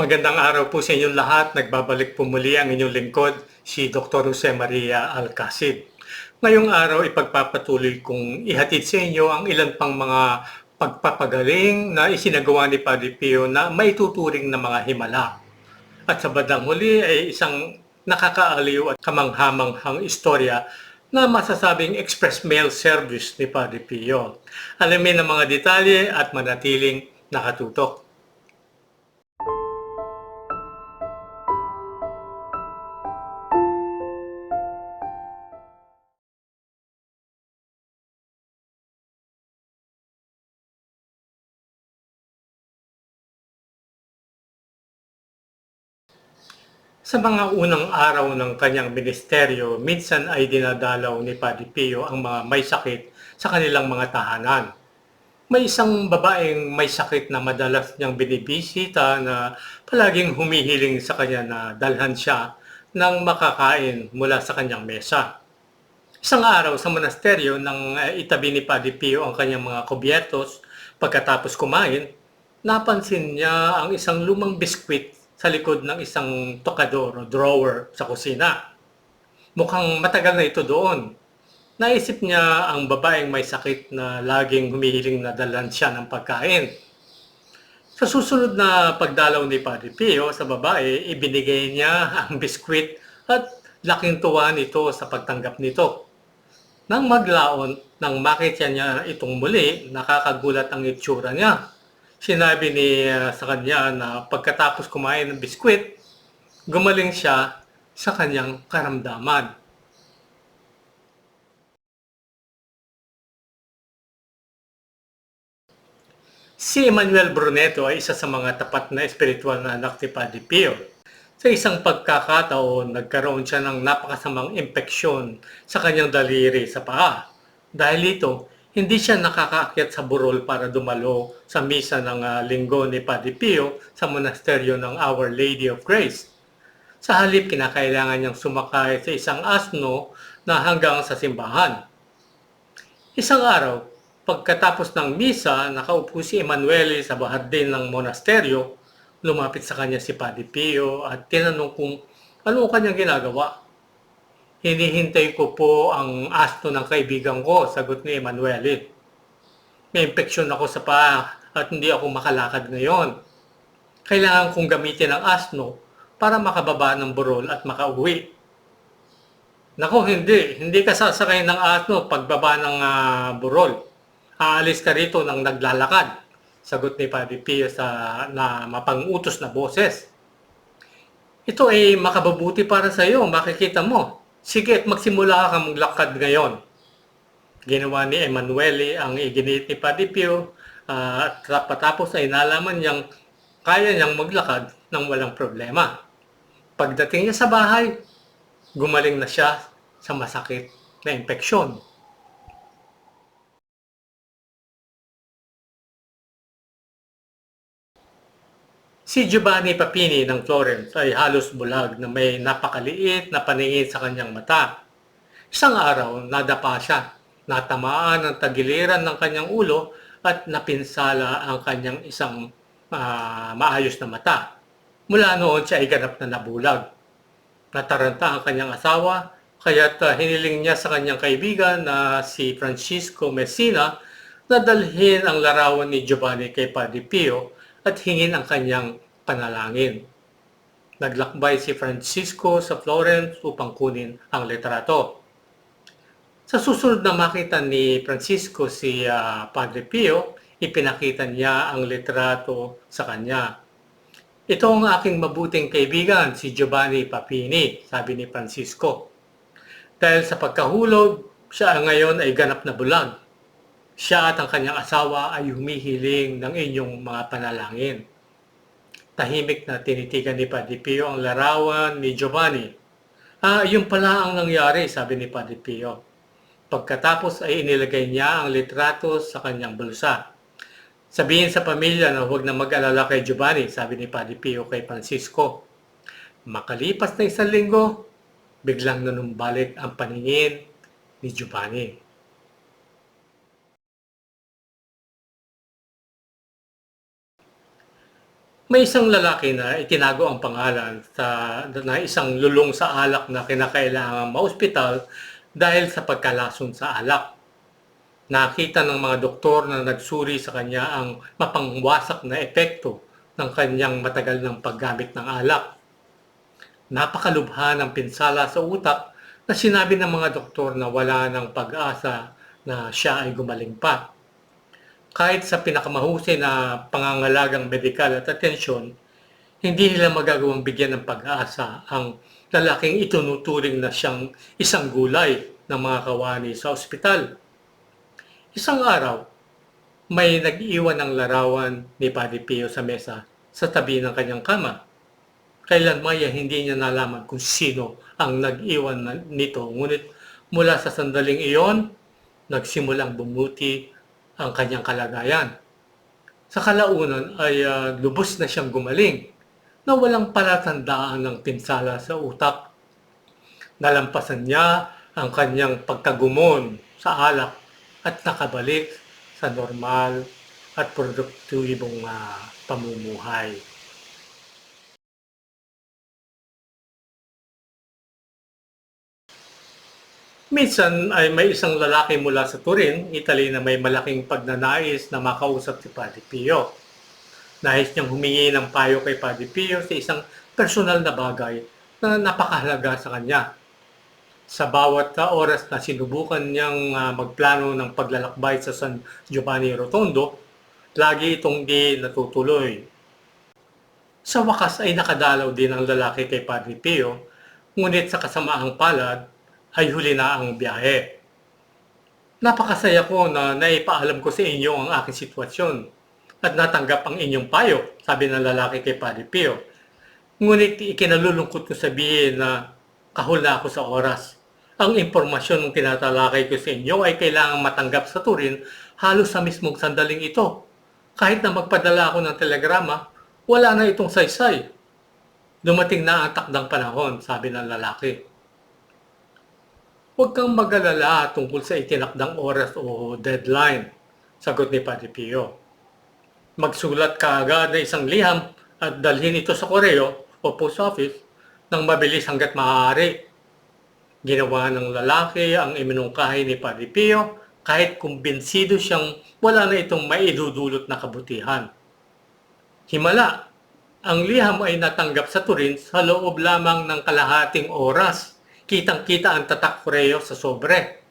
Magandang araw po sa inyong lahat. Nagbabalik po muli ang inyong lingkod, si Dr. Jose Maria Alcacid. Ngayong araw, ipagpapatuloy kong ihatid sa inyo ang ilan pang mga pagpapagaling na isinagawa ni Padre Pio na maituturing na mga himala. At sa bandang huli ay isang nakakaaliw at kamanghamanghang istorya na masasabing express mail service ni Padre Pio. Alamin ang mga detalye at manatiling nakatutok. Sa mga unang araw ng kanyang ministeryo, minsan ay dinadalaw ni Padre Pio ang mga may sakit sa kanilang mga tahanan. May isang babaeng may sakit na madalas niyang binibisita na palaging humihiling sa kanya na dalhan siya ng makakain mula sa kanyang mesa. Isang araw sa monasteryo nang eh, itabi ni Padre Pio ang kanyang mga kubyertos pagkatapos kumain, napansin niya ang isang lumang biskwit sa likod ng isang tokador o drawer sa kusina. Mukhang matagal na ito doon. Naisip niya ang babaeng may sakit na laging humihiling na dalan siya ng pagkain. Sa susunod na pagdalaw ni Padre Pio sa babae, ibinigay niya ang biskwit at laking tuwa nito sa pagtanggap nito. Nang maglaon, nang makita niya itong muli, nakakagulat ang itsura niya. Sinabi ni uh, sa kanya na pagkatapos kumain ng biskwit, gumaling siya sa kanyang karamdaman. Si Emmanuel Bruneto ay isa sa mga tapat na espiritual na anak ni Padre Pio. Sa isang pagkakataon, nagkaroon siya ng napakasamang impeksyon sa kanyang daliri sa paa. Dahil ito, hindi siya nakakaakyat sa burol para dumalo sa misa ng uh, linggo ni Padre Pio sa monasteryo ng Our Lady of Grace. Sa halip, kinakailangan niyang sumakay sa isang asno na hanggang sa simbahan. Isang araw, pagkatapos ng misa, nakaupo si Emanuele sa bahardin ng monasteryo. Lumapit sa kanya si Padre Pio at tinanong kung ano ang kanyang ginagawa. Hinihintay ko po ang asno ng kaibigan ko, sagot ni Emanuele. May impeksyon ako sa paa at hindi ako makalakad ngayon. Kailangan kong gamitin ang asno para makababa ng burol at makauwi. Nako, hindi. Hindi ka sasakay ng asno pagbaba ng uh, burol. Aalis ka rito ng naglalakad. Sagot ni Padre Pio sa na mapangutos na boses. Ito ay makababuti para sa iyo, makikita mo. Sige at magsimula ka maglakad ngayon. Ginawa ni Emanuele ang iginit ni Padre Pio uh, at patapos ay nalaman niyang kaya niyang maglakad ng walang problema. Pagdating niya sa bahay, gumaling na siya sa masakit na impeksyon. Si Giovanni Papini ng Florence ay halos bulag na may napakaliit na paningin sa kanyang mata. Isang araw, nadapa siya, natamaan ng tagiliran ng kanyang ulo at napinsala ang kanyang isang uh, maayos na mata. Mula noon siya ay ganap na nabulag. Nataranta ang kanyang asawa, kaya't uh, hiniling niya sa kanyang kaibigan na si Francisco Messina na dalhin ang larawan ni Giovanni kay Padre Pio at hingin ang kanyang panalangin. Naglakbay si Francisco sa Florence upang kunin ang litrato. Sa susunod na makita ni Francisco si uh, Padre Pio, ipinakita niya ang litrato sa kanya. Ito ang aking mabuting kaibigan, si Giovanni Papini, sabi ni Francisco. Dahil sa pagkahulog, siya ngayon ay ganap na bulag siya at ang kanyang asawa ay humihiling ng inyong mga panalangin. Tahimik na tinitigan ni Padre Pio ang larawan ni Giovanni. Ah, yun pala ang nangyari, sabi ni Padre Pio. Pagkatapos ay inilagay niya ang litrato sa kanyang bulsa. Sabihin sa pamilya na huwag na mag-alala kay Giovanni, sabi ni Padre Pio kay Francisco. Makalipas na isang linggo, biglang nanumbalik ang paningin ni Giovanni. May isang lalaki na itinago ang pangalan sa na isang lulong sa alak na kinakailangan maospital dahil sa pagkalason sa alak. Nakita ng mga doktor na nagsuri sa kanya ang mapangwasak na epekto ng kanyang matagal ng paggamit ng alak. Napakalubha ng pinsala sa utak na sinabi ng mga doktor na wala ng pag-asa na siya ay gumaling pa kahit sa pinakamahusay na pangangalagang medikal at atensyon, hindi nila magagawang bigyan ng pag-asa ang lalaking itunuturing na siyang isang gulay ng mga kawani sa ospital. Isang araw, may nag-iwan ng larawan ni Padre Pio sa mesa sa tabi ng kanyang kama. Kailan maya hindi niya nalaman kung sino ang nag-iwan na- nito. Ngunit mula sa sandaling iyon, nagsimulang bumuti ang kanyang kalagayan. Sa kalaunan ay ah, lubos na siyang gumaling na walang palatandaan ng pinsala sa utak. Nalampasan niya ang kanyang pagkagumon sa alak at nakabalik sa normal at produktibong ah, pamumuhay. Minsan ay may isang lalaki mula sa Turin, Italy na may malaking pagnanais na makausap si Padre Pio. Nais niyang humingi ng payo kay Padre Pio sa isang personal na bagay na napakahalaga sa kanya. Sa bawat ah, oras na sinubukan niyang ah, magplano ng paglalakbay sa San Giovanni Rotondo, lagi itong di natutuloy. Sa wakas ay nakadalaw din ang lalaki kay Padre Pio, ngunit sa kasamaang palad ay huli na ang biyahe. Napakasaya ko na naipaalam ko sa inyo ang aking sitwasyon at natanggap ang inyong payo, sabi ng lalaki kay Padre Pio. Ngunit ikinalulungkot ko sabihin na kahul na ako sa oras. Ang impormasyon ng tinatalakay ko sa inyo ay kailangang matanggap sa Turin halos sa mismong sandaling ito. Kahit na magpadala ako ng telegrama, wala na itong saysay. Dumating na ang takdang panahon, sabi ng lalaki. Huwag kang mag-alala tungkol sa itinakdang oras o deadline, sagot ni Padre Pio. Magsulat ka agad na isang liham at dalhin ito sa koreo o post office nang mabilis hanggat maaari. Ginawa ng lalaki ang iminungkahi ni Padre Pio kahit kumbinsido siyang wala na itong maidudulot na kabutihan. Himala, ang liham ay natanggap sa Turin sa loob lamang ng kalahating oras kitang-kita ang tatak koreo sa sobre.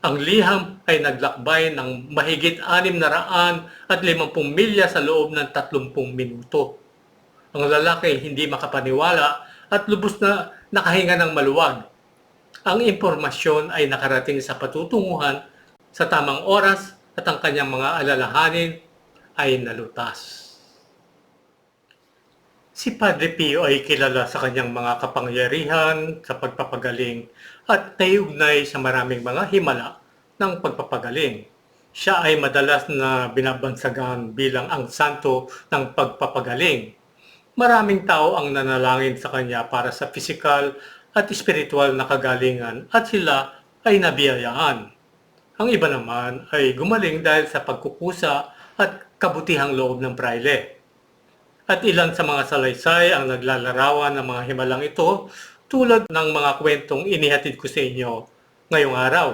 Ang liham ay naglakbay ng mahigit 600 at 50 milya sa loob ng 30 minuto. Ang lalaki hindi makapaniwala at lubos na nakahinga ng maluwag. Ang impormasyon ay nakarating sa patutunguhan sa tamang oras at ang kanyang mga alalahanin ay nalutas. Si Padre Pio ay kilala sa kanyang mga kapangyarihan sa pagpapagaling at naiugnay sa maraming mga himala ng pagpapagaling. Siya ay madalas na binabansagan bilang ang santo ng pagpapagaling. Maraming tao ang nanalangin sa kanya para sa pisikal at espiritual na kagalingan at sila ay nabiyayaan. Ang iba naman ay gumaling dahil sa pagkukusa at kabutihang loob ng praile. At ilan sa mga salaysay ang naglalarawan ng mga himalang ito tulad ng mga kwentong inihatid ko sa inyo ngayong araw.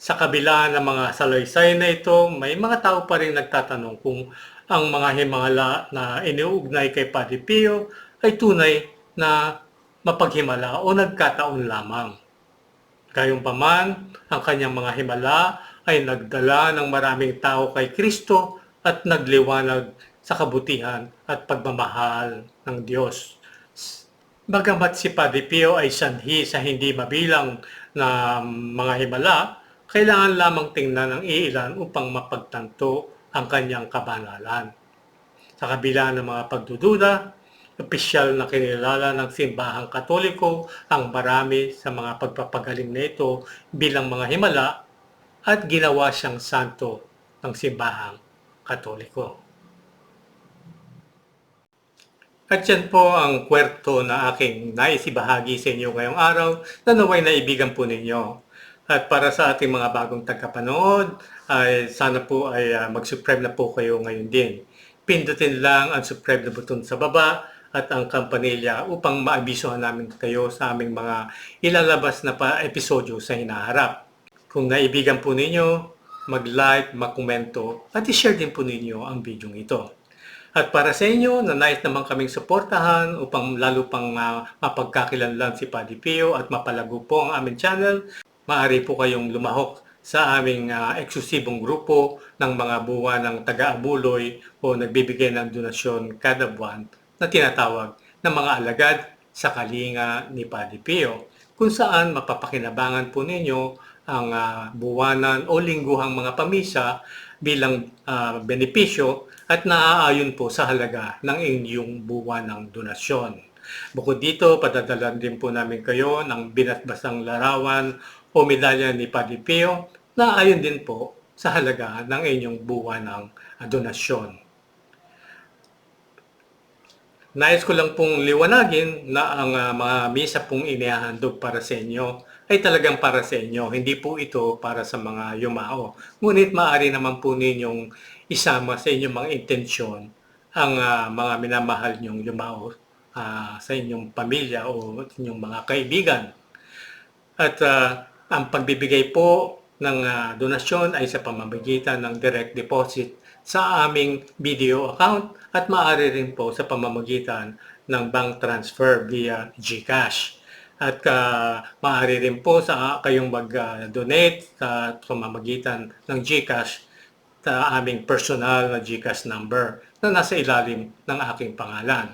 Sa kabila ng mga salaysay na ito, may mga tao pa rin nagtatanong kung ang mga himala na iniugnay kay Padre Pio ay tunay na mapaghimala o nagkataon lamang. Gayunpaman, ang kanyang mga himala ay nagdala ng maraming tao kay Kristo at nagliwanag sa kabutihan at pagmamahal ng Diyos. Bagamat si Padre Pio ay sanhi sa hindi mabilang na mga himala, kailangan lamang tingnan ang iilan upang mapagtanto ang kanyang kabanalan. Sa kabila ng mga pagdududa, opisyal na kinilala ng simbahang katoliko ang marami sa mga pagpapagaling na ito bilang mga himala at ginawa siyang santo ng simbahang katoliko. At yan po ang kwerto na aking naisibahagi sa inyo ngayong araw na naway naibigan po ninyo. At para sa ating mga bagong tagapanood, ay sana po ay uh, mag-subscribe na po kayo ngayon din. pindutin lang ang subscribe na button sa baba at ang kampanilya upang maabisuhan namin kayo sa aming mga ilalabas na pa episodyo sa hinaharap. Kung naibigan po ninyo, mag-like, mag-komento at i-share din po ninyo ang video ito. At para sa inyo na nais naman kaming suportahan upang lalo pang uh, mapagkakilanlan si Paddy Pio at mapalago po ang aming channel, maaari po kayong lumahok sa aming uh, eksklusibong grupo ng mga buwan ng taga-abuloy o nagbibigay ng donasyon kada buwan na tinatawag na mga alagad sa kalinga ni Padre Pio kung saan mapapakinabangan po ninyo ang uh, buwanan o lingguhang mga pamisa bilang uh, benepisyo at naaayon po sa halaga ng inyong buwan ng donasyon. Bukod dito, padadalan din po namin kayo ng binatbasang larawan o medalya ni Padre Pio na ayon din po sa halaga ng inyong buwan ng donasyon. Nais ko lang pong liwanagin na ang uh, mga misa pong inihahandog para sa inyo ay talagang para sa inyo. Hindi po ito para sa mga yumao. Ngunit maaari naman po ninyong isama sa inyong mga intensyon ang uh, mga minamahal nyong yumao uh, sa inyong pamilya o inyong mga kaibigan. At uh, ang pagbibigay po ng uh, donasyon ay sa pamamagitan ng direct deposit sa aming video account at maaari rin po sa pamamagitan ng bank transfer via GCash. At uh, maaari rin po sa kayong mag-donate sa pamamagitan ng GCash sa aming personal na GCash number na nasa ilalim ng aking pangalan.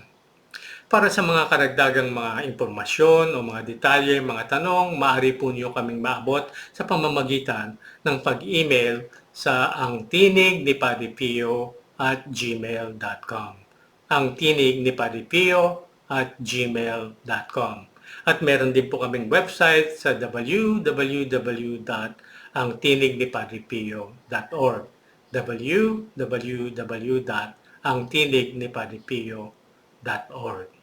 Para sa mga karagdagang mga impormasyon o mga detalye, mga tanong, maaari po niyo kaming maabot sa pamamagitan ng pag-email sa ang tinig ni Padipio at gmail.com. Ang tinig ni Padipio at gmail.com. At meron din po kaming website sa www.angtinignipadipio.org www.angtinignipadipio.org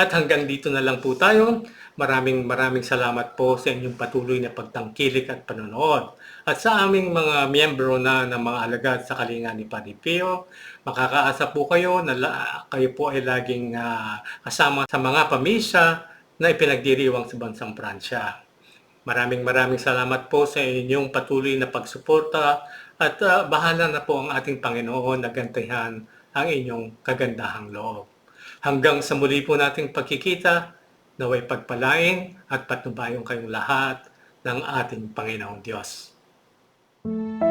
at hanggang dito na lang po tayo. Maraming maraming salamat po sa inyong patuloy na pagtangkilik at panonood. At sa aming mga miyembro na ng mga alagad sa kalinga ni Padre Pio, makakaasa po kayo na kayo po ay laging uh, kasama sa mga pamisa na ipinagdiriwang sa bansang Pransya. Maraming maraming salamat po sa inyong patuloy na pagsuporta at uh, bahala na po ang ating Panginoon na gantihan ang inyong kagandahang loob. Hanggang sa muli po nating pagkikita, naway pagpalain at patnubayon kayong lahat ng ating Panginoong Diyos. Thank.